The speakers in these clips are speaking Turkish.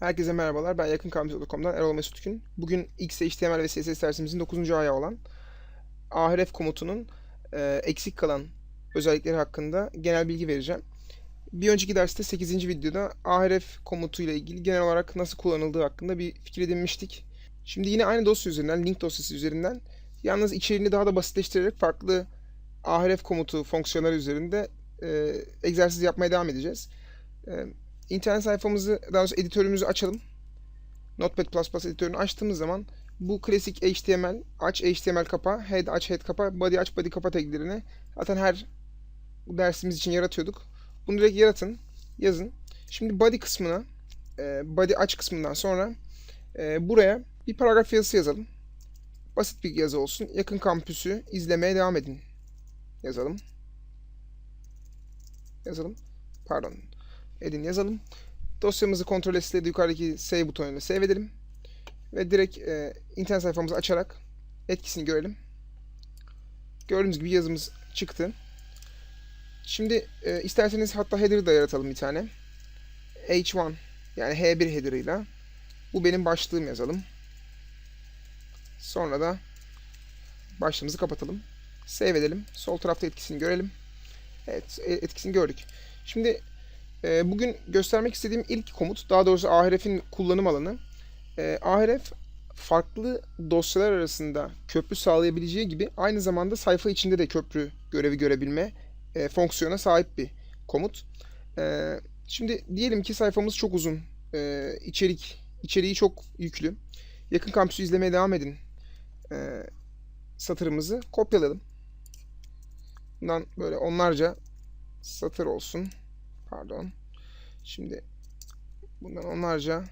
Herkese merhabalar. Ben yakınkampüs.com'dan Erol Mesut Gün. Bugün XHTML ve CSS dersimizin 9. ayağı olan ahref komutunun e, eksik kalan özellikleri hakkında genel bilgi vereceğim. Bir önceki derste 8. videoda ahref komutuyla ilgili genel olarak nasıl kullanıldığı hakkında bir fikir edinmiştik. Şimdi yine aynı dosya üzerinden, link dosyası üzerinden yalnız içeriğini daha da basitleştirerek farklı ahref komutu fonksiyonları üzerinde e, egzersiz yapmaya devam edeceğiz. E, İnternet sayfamızı, daha doğrusu editörümüzü açalım. Notepad++ editörünü açtığımız zaman bu klasik HTML, aç HTML kapa, head aç head kapa, body aç body kapa taglerini zaten her dersimiz için yaratıyorduk. Bunu direkt yaratın, yazın. Şimdi body kısmına, e, body aç kısmından sonra e, buraya bir paragraf yazısı yazalım. Basit bir yazı olsun. Yakın kampüsü izlemeye devam edin. Yazalım. Yazalım. Pardon edin yazalım. Dosyamızı kontrol sitede yukarıdaki save butonuyla save edelim. Ve direkt e, internet sayfamızı açarak etkisini görelim. Gördüğünüz gibi yazımız çıktı. Şimdi e, isterseniz hatta header'ı da yaratalım bir tane. H1 yani H1 header'ıyla. Bu benim başlığım yazalım. Sonra da başlığımızı kapatalım. Save edelim. Sol tarafta etkisini görelim. Evet etkisini gördük. Şimdi e, bugün göstermek istediğim ilk komut, daha doğrusu Ahref'in kullanım alanı. E, Ahref farklı dosyalar arasında köprü sağlayabileceği gibi aynı zamanda sayfa içinde de köprü görevi görebilme e, fonksiyona sahip bir komut. E, şimdi diyelim ki sayfamız çok uzun, e, içerik içeriği çok yüklü. Yakın kampüsü izlemeye devam edin. E, satırımızı kopyalayalım. Bundan böyle onlarca satır olsun. Pardon. Şimdi bundan onlarca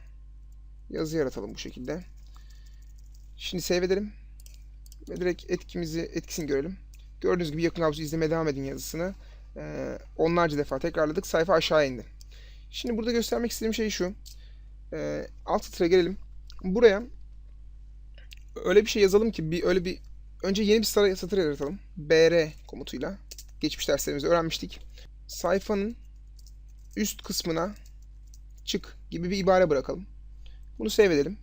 yazı yaratalım bu şekilde. Şimdi save edelim. Ve direkt etkimizi, etkisini görelim. Gördüğünüz gibi yakın kampüsü izlemeye devam edin yazısını. Ee, onlarca defa tekrarladık. Sayfa aşağı indi. Şimdi burada göstermek istediğim şey şu. Ee, alt satıra gelelim. Buraya öyle bir şey yazalım ki bir öyle bir önce yeni bir satır yaratalım. br komutuyla. Geçmiş derslerimizde öğrenmiştik. Sayfanın üst kısmına çık gibi bir ibare bırakalım. Bunu save edelim.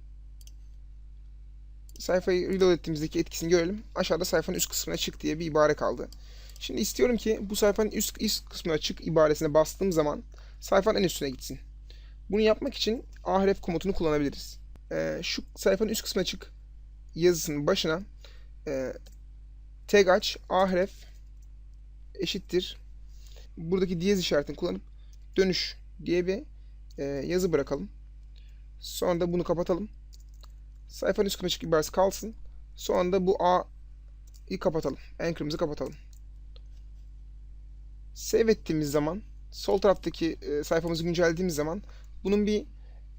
Sayfayı reload ettiğimizdeki etkisini görelim. Aşağıda sayfanın üst kısmına çık diye bir ibare kaldı. Şimdi istiyorum ki bu sayfanın üst, üst kısmına çık ibaresine bastığım zaman sayfanın en üstüne gitsin. Bunu yapmak için ahref komutunu kullanabiliriz. Ee, şu sayfanın üst kısmına çık yazısının başına e, tag aç ahref eşittir buradaki diyez işaretini kullanıp dönüş diye bir e, yazı bırakalım. Sonra da bunu kapatalım. Sayfanın üst açık ibaresi kalsın. Sonra da bu A'yı kapatalım. Anchor'ımızı kapatalım. Save ettiğimiz zaman sol taraftaki e, sayfamızı güncellediğimiz zaman bunun bir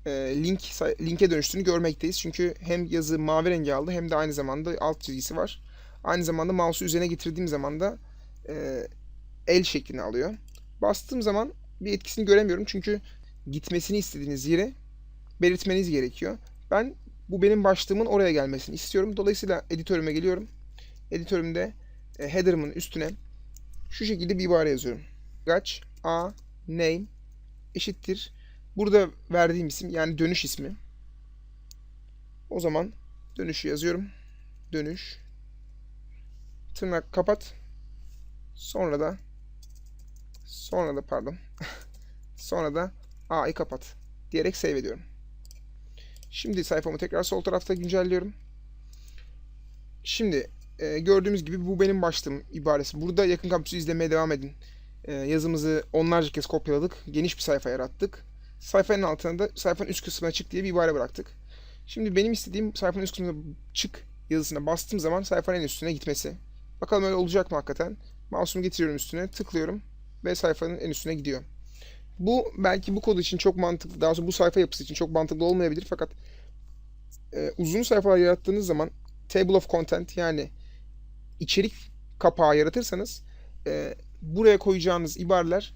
e, link linke dönüştüğünü görmekteyiz. Çünkü hem yazı mavi rengi aldı hem de aynı zamanda alt çizgisi var. Aynı zamanda mouse'u üzerine getirdiğim zaman da e, el şeklini alıyor. Bastığım zaman bir etkisini göremiyorum. Çünkü gitmesini istediğiniz yere belirtmeniz gerekiyor. Ben bu benim başlığımın oraya gelmesini istiyorum. Dolayısıyla editörüme geliyorum. Editörümde e, header'ımın üstüne şu şekilde bir ibare yazıyorum. Gaç a name eşittir. Burada verdiğim isim yani dönüş ismi. O zaman dönüşü yazıyorum. Dönüş. Tırnak kapat. Sonra da Sonra da pardon. Sonra da A'yı kapat diyerek save ediyorum. Şimdi sayfamı tekrar sol tarafta güncelliyorum. Şimdi e, gördüğümüz gibi bu benim başlığım ibaresi. Burada yakın kampüsü izlemeye devam edin. E, yazımızı onlarca kez kopyaladık. Geniş bir sayfa yarattık. Sayfanın altına da sayfanın üst kısmına çık diye bir ibare bıraktık. Şimdi benim istediğim sayfanın üst kısmına çık yazısına bastığım zaman sayfanın en üstüne gitmesi. Bakalım öyle olacak mı hakikaten? Mouse'umu getiriyorum üstüne, tıklıyorum ve sayfanın en üstüne gidiyor. Bu belki bu kod için çok mantıklı, daha sonra bu sayfa yapısı için çok mantıklı olmayabilir fakat e, uzun sayfalar yarattığınız zaman table of content yani içerik kapağı yaratırsanız e, buraya koyacağınız ibareler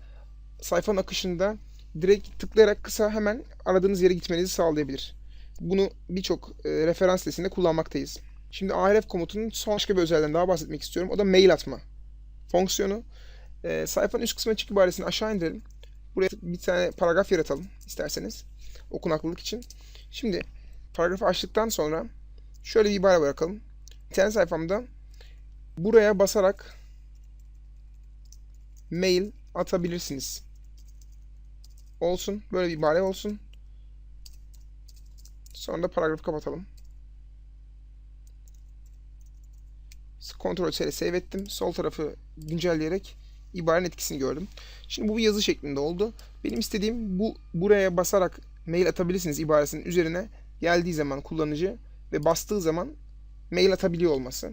sayfanın akışında direkt tıklayarak kısa hemen aradığınız yere gitmenizi sağlayabilir. Bunu birçok e, referans sitesinde kullanmaktayız. Şimdi ahref komutunun son başka bir özelliğinden daha bahsetmek istiyorum. O da mail atma fonksiyonu. E, sayfanın üst kısmına çık ibaresini aşağı indirelim. Buraya bir tane paragraf yaratalım isterseniz. Okunaklılık için. Şimdi paragrafı açtıktan sonra şöyle bir ibare bırakalım. İnternet sayfamda buraya basarak mail atabilirsiniz. Olsun. Böyle bir ibare olsun. Sonra da paragrafı kapatalım. Ctrl C ile save ettim. Sol tarafı güncelleyerek ibarenin etkisini gördüm. Şimdi bu bir yazı şeklinde oldu. Benim istediğim bu buraya basarak mail atabilirsiniz ibaresinin üzerine geldiği zaman kullanıcı ve bastığı zaman mail atabiliyor olması.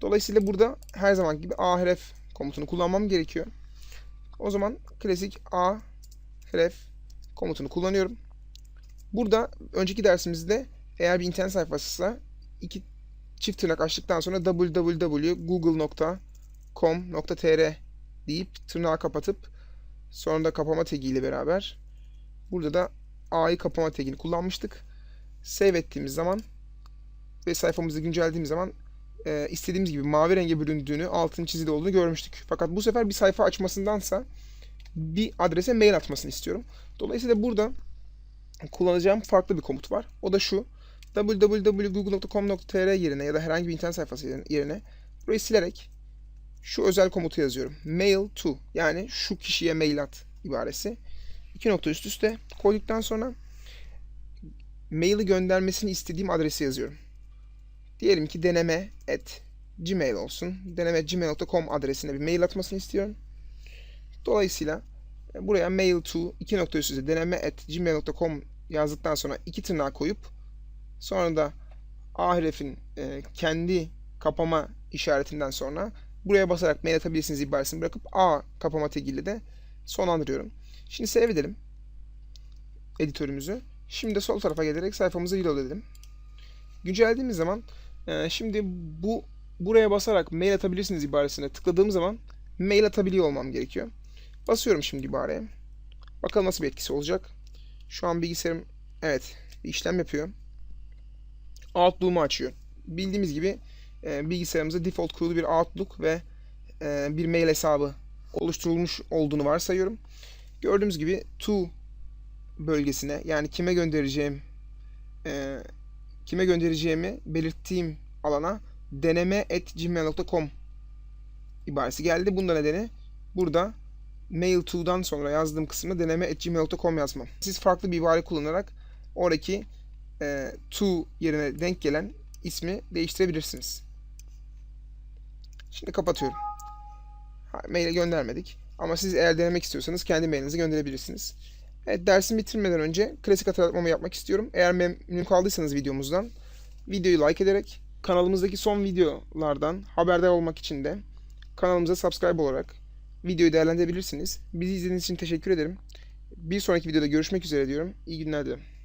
Dolayısıyla burada her zaman gibi ahref komutunu kullanmam gerekiyor. O zaman klasik ahref komutunu kullanıyorum. Burada önceki dersimizde eğer bir internet sayfasıysa iki çift tırnak açtıktan sonra www.google.com.tr deyip tırnağı kapatıp sonra da kapama ile beraber burada da A'yı kapama tagini kullanmıştık. Save ettiğimiz zaman ve sayfamızı güncellediğimiz zaman e, istediğimiz gibi mavi renge büründüğünü, altın çizili olduğunu görmüştük. Fakat bu sefer bir sayfa açmasındansa bir adrese mail atmasını istiyorum. Dolayısıyla burada kullanacağım farklı bir komut var. O da şu. www.google.com.tr yerine ya da herhangi bir internet sayfası yerine burayı silerek şu özel komutu yazıyorum. Mail to yani şu kişiye mail at ibaresi. İki nokta üst üste koyduktan sonra maili göndermesini istediğim adresi yazıyorum. Diyelim ki deneme at gmail olsun. Deneme gmail.com adresine bir mail atmasını istiyorum. Dolayısıyla e, buraya mail to iki nokta üst üste deneme at gmail.com yazdıktan sonra iki tırnağı koyup sonra da ahrefin e, kendi kapama işaretinden sonra buraya basarak mail atabilirsiniz ibaresini bırakıp A kapama tagiyle de sonlandırıyorum. Şimdi save edelim editörümüzü. Şimdi de sol tarafa gelerek sayfamızı reload edelim. Güncellediğimiz zaman e, şimdi bu buraya basarak mail atabilirsiniz ibaresine tıkladığım zaman mail atabiliyor olmam gerekiyor. Basıyorum şimdi ibareye. Bakalım nasıl bir etkisi olacak. Şu an bilgisayarım evet bir işlem yapıyor. Outlook'umu açıyor. Bildiğimiz gibi e, bilgisayarımızda default kurulu bir Outlook ve e, bir mail hesabı oluşturulmuş olduğunu varsayıyorum. Gördüğümüz gibi to bölgesine yani kime göndereceğim e, kime göndereceğimi belirttiğim alana deneme at gmail.com ibaresi geldi. Bunda nedeni burada mail to'dan sonra yazdığım kısmı deneme at gmail.com yazmam. Siz farklı bir ibare kullanarak oradaki e, to yerine denk gelen ismi değiştirebilirsiniz. Şimdi kapatıyorum. Ha, maile göndermedik. Ama siz eğer denemek istiyorsanız kendi mailinizi gönderebilirsiniz. Evet dersimi bitirmeden önce klasik hatırlatmamı yapmak istiyorum. Eğer memnun kaldıysanız videomuzdan videoyu like ederek kanalımızdaki son videolardan haberdar olmak için de kanalımıza subscribe olarak videoyu değerlendirebilirsiniz. Bizi izlediğiniz için teşekkür ederim. Bir sonraki videoda görüşmek üzere diyorum. İyi günler dilerim.